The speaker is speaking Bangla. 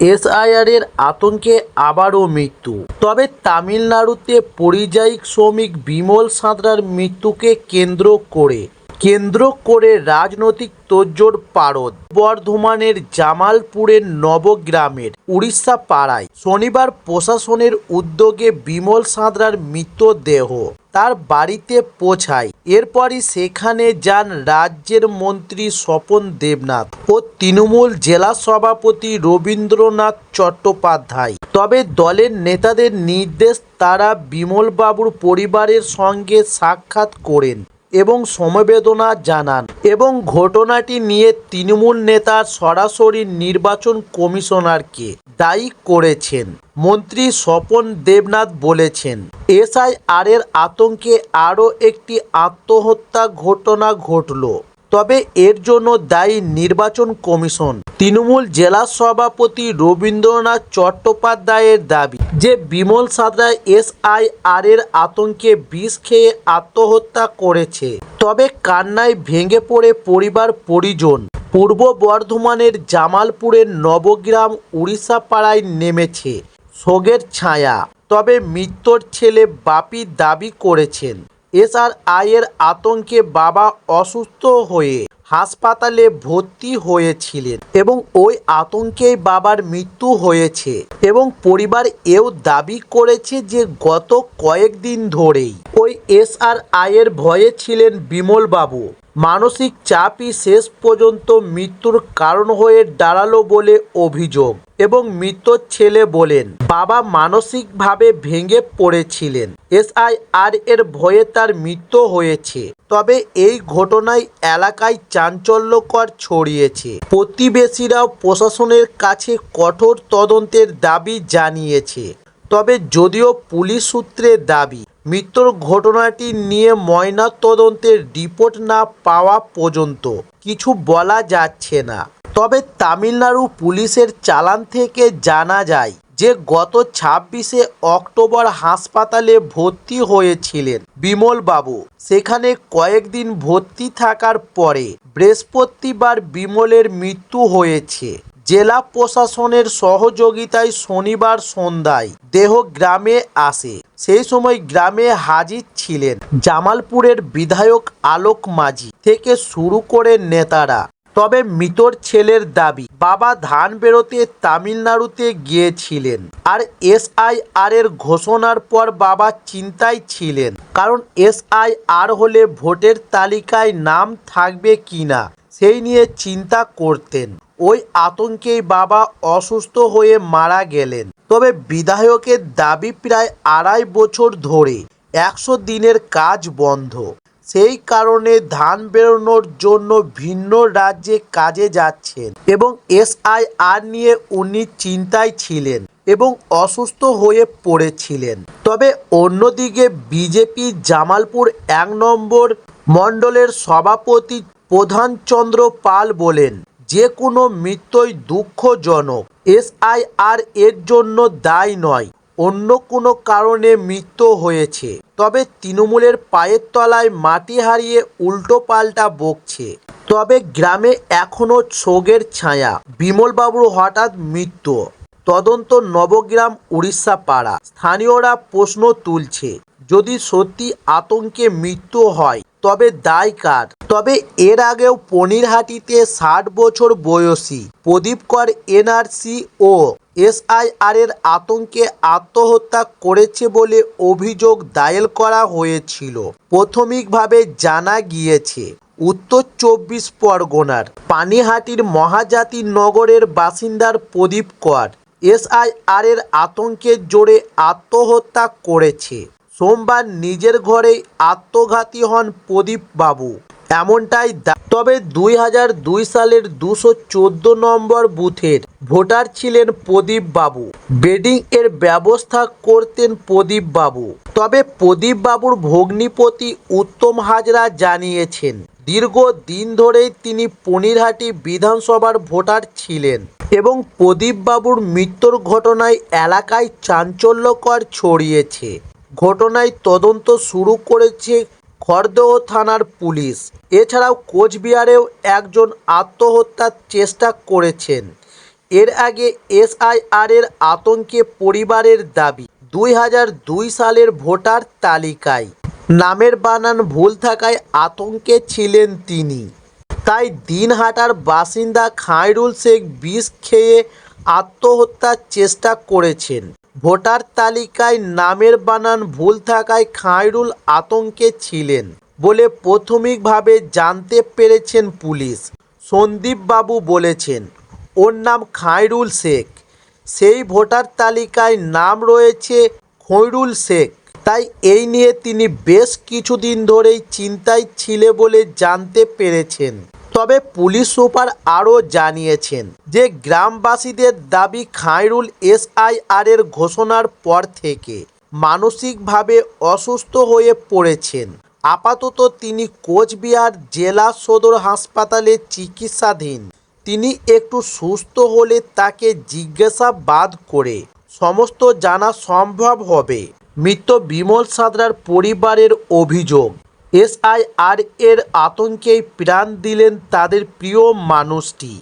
এসআইআর এর আতঙ্কে আবারও মৃত্যু। তবে তামিলনাড়ুতে পরিযায়ী শ্রমিক বিমল সাঁতরার মৃত্যুকে কেন্দ্র করে। কেন্দ্র করে রাজনৈতিক তোড়জোড় পারদ। বর্ধমানের জামালপুরের নবগ্রামের উড়িষ্যা পাড়ায় শনিবার প্রশাসনের উদ্যোগে বিমল সাঁতরার মৃতদেহ তার বাড়িতে পৌঁছায়। এরপরই সেখানে যান রাজ্যের মন্ত্রী স্বপন দেবনাথ ও তৃণমূল জেলা সভাপতি রবীন্দ্রনাথ চট্টোপাধ্যায়। তবে দলের নেতাদের নির্দেশ তারা বিমলবাবুর পরিবারের সঙ্গে সাক্ষাৎ করেন। এবং সমবেদনা জানান এবং ঘটনাটি নিয়ে তৃণমূল নেতা সরাসরি নির্বাচন কমিশনারকে দায়ী করেছেন, মন্ত্রী স্বপন দেবনাথ বলেছেন। এসআইআর এর আতঙ্কে আরও একটি আত্মহত্যা ঘটনা ঘটল, তবে এর জন্য দায়ী নির্বাচন কমিশন। তৃণমূল জেলা সভাপতি রবীন্দ্রনাথ চট্টোপাধ্যায়ের দাবি যে বিমল সাঁতরা এসআইআর এর আতঙ্কে বিষ খেয়ে আত্মহত্যা করেছে। তবে কান্নায় ভেঙে পড়ে পরিবার পরিজন। পূর্ব বর্ধমানের জামালপুরের নবগ্রাম উড়িষ্যা পাড়ায় নেমেছে শোকের ছায়া। তবে মৃত্যুর ছেলে বাপি দাবি করেছেন এসআরআই এর আতঙ্কে বাবা অসুস্থ হয়ে হাসপাতালে ভর্তি হয়েছিলেন এবং ওই আতঙ্কেই বাবার মৃত্যু হয়েছে এবং পরিবার এও দাবি করেছে যে গত কয়েকদিন ধরেই ওই এস এসআরআই এর ভয়ে ছিলেন বিমল বাবু মানসিক চাপই শেষ পর্যন্ত মৃত্যুর কারণ হয়ে দাঁড়াল বলে অভিযোগ এবং মৃত্যুর ছেলে বলেন, বাবা মানসিকভাবে ভেঙে পড়েছিলেন। এসআইআর এর ভয়ে তার মৃত্যু হয়েছে। তবে এই ঘটনায় এলাকায় চাঞ্চল্যকর ছড়িয়েছে। প্রতিবেশীরাও প্রশাসনের কাছে কঠোর তদন্তের দাবি জানিয়েছে। তবে যদিও পুলিশ সূত্রে দাবি, মৃত্যুর ঘটনাটি নিয়ে ময়না তদন্তের রিপোর্ট না পাওয়া পর্যন্ত কিছু বলা যাচ্ছে না। তবে তামিলনাড়ু পুলিশের চালান থেকে জানা যায় যে গত ছাব্বিশে অক্টোবর হাসপাতালে ভর্তি হয়েছিলেন বিমল বাবু সেখানে কয়েকদিন ভর্তি থাকার পরে বৃহস্পতিবার বিমলের মৃত্যু হয়েছে। জেলা প্রশাসনের সহযোগিতায় শনিবার সন্ধ্যায় দেহ গ্রামে আসে। সেই সময় গ্রামে হাজির ছিলেন জামালপুরের বিধায়ক আলোক মাঝি থেকে শুরু করে নেতারা। তবে মৃতর ছেলের দাবি, বাবা ধান বেরোতে তামিলনাড়ুতে গিয়েছিলেন আর এসআইআর এর ঘোষণার পর বাবা চিন্তায় ছিলেন, কারণ এসআইআর হলে ভোটের তালিকায় নাম থাকবে কিনা সেই নিয়ে চিন্তা করতেন। ওই আতঙ্কেই বাবা অসুস্থ হয়ে মারা গেলেন। তবে বিধায়কের দাবি প্রায় আড়াই বছর ধরে, একশো দিনের কাজ বন্ধ। সেই কারণে ধান বেরোনোর জন্য ভিন্ন রাজ্যে কাজে যাচ্ছেন এবং এসআইআর নিয়ে উনি চিন্তায় ছিলেন এবং অসুস্থ হয়ে পড়েছিলেন। তবে অন্যদিকে বিজেপি জামালপুর এক নম্বর মণ্ডলের সভাপতি প্রধানচন্দ্র পাল বলেন, যে কোনো মৃত্যুই দুঃখজনক। এসআইআর এর জন্য দায়ী নয়। অন্য কোনো কারণে মৃত্যু হয়েছে। তবে তৃণমূলের পায়ের তলায় মাটি হারিয়ে উল্টো পাল্টা বকছে। তবে গ্রামে এখনও শোকের ছায়া। বিমলবাবুর হঠাৎ মৃত্যু। তদন্ত নবগ্রাম উড়িষ্যা পাড়া। স্থানীয়রা প্রশ্ন তুলছে, যদি সত্যি আতঙ্কে মৃত্যু হয়, তবে দায় কার? তবে এর আগেও পনিরহাটিতে ষাট বছর বয়সী প্রদীপ কর এনআরসি ও এসআইআর এর আতঙ্কে আত্মহত্যা করেছে বলে অভিযোগ দায়ের করা হয়েছিল। প্রাথমিকভাবে জানা গিয়েছে, উত্তর চব্বিশ পরগনার পানিহাটির মহাজাতি নগরের বাসিন্দার প্রদীপ কর এসআইআর এর আতঙ্কের জোরে আত্মহত্যা করেছে। সোমবার নিজের ঘরেই আত্মঘাতী হন প্রদীপ বাবু এমনটাই তবে দুই হাজার দুই সালের দুশো নম্বর বুথের ভোটার ছিলেন প্রদীপ বাবু। বেডিং এর ব্যবস্থা করতেন প্রদীপ বাবু। তবে প্রদীপ বাবুর ভগ্নিপতি উত্তম হাজরা জানিয়েছেন, দীর্ঘ দিন ধরেই তিনি পনিরহাটি বিধানসভার ভোটার ছিলেন এবং প্রদীপ বাবুর মৃত্যুর ঘটনায় এলাকায় চাঞ্চল্যকর ছড়িয়েছে। ঘটনায় তদন্ত শুরু করেছে খড়দহ থানার পুলিশ। এছাড়াও কোচবিহারেও একজন আত্মহত্যার চেষ্টা করেছেন। এর আগে এসআইআর এর আতঙ্কে পরিবারের দাবি, দুই হাজার দুই সালের ভোটার তালিকায়। নামের বানান ভুল থাকায় আতঙ্কে ছিলেন তিনি। তাই দিনহাটার বাসিন্দা খায়রুল শেখ বিষ খেয়ে আত্মহত্যার চেষ্টা করেছেন। ভোটার তালিকায় নামের বানান ভুল থাকায় খায়রুল আতঙ্কে ছিলেন বলে প্রাথমিকভাবে জানতে পেরেছেন পুলিশ। সন্দীপ বাবু বলেছেন, ওর নাম খায়রুল শেখ। সেই ভোটার তালিকায় নাম রয়েছে খৈরুল শেখ। তাই এই নিয়ে তিনি বেশ কিছুদিন ধরেই চিন্তায় ছিলে বলে জানতে পেরেছেন। তবে পুলিশ সুপার আরও জানিয়েছেন যে গ্রামবাসীদের দাবি খায়রুল এসআইআর এর ঘোষণার পর থেকে মানসিকভাবে অসুস্থ হয়ে পড়েছেন। আপাতত তিনি কোচবিহার জেলা সদর হাসপাতালে চিকিৎসাধীন। তিনি একটু সুস্থ হলে তাকে জিজ্ঞাসাবাদ করে সমস্ত জানা সম্ভব হবে, মৃত বিমল সাঁতরার পরিবারের অভিযোগ। এসআইআর এর আতঙ্কেই প্রাণ দিলেন তাদের প্রিয় মানুষটি।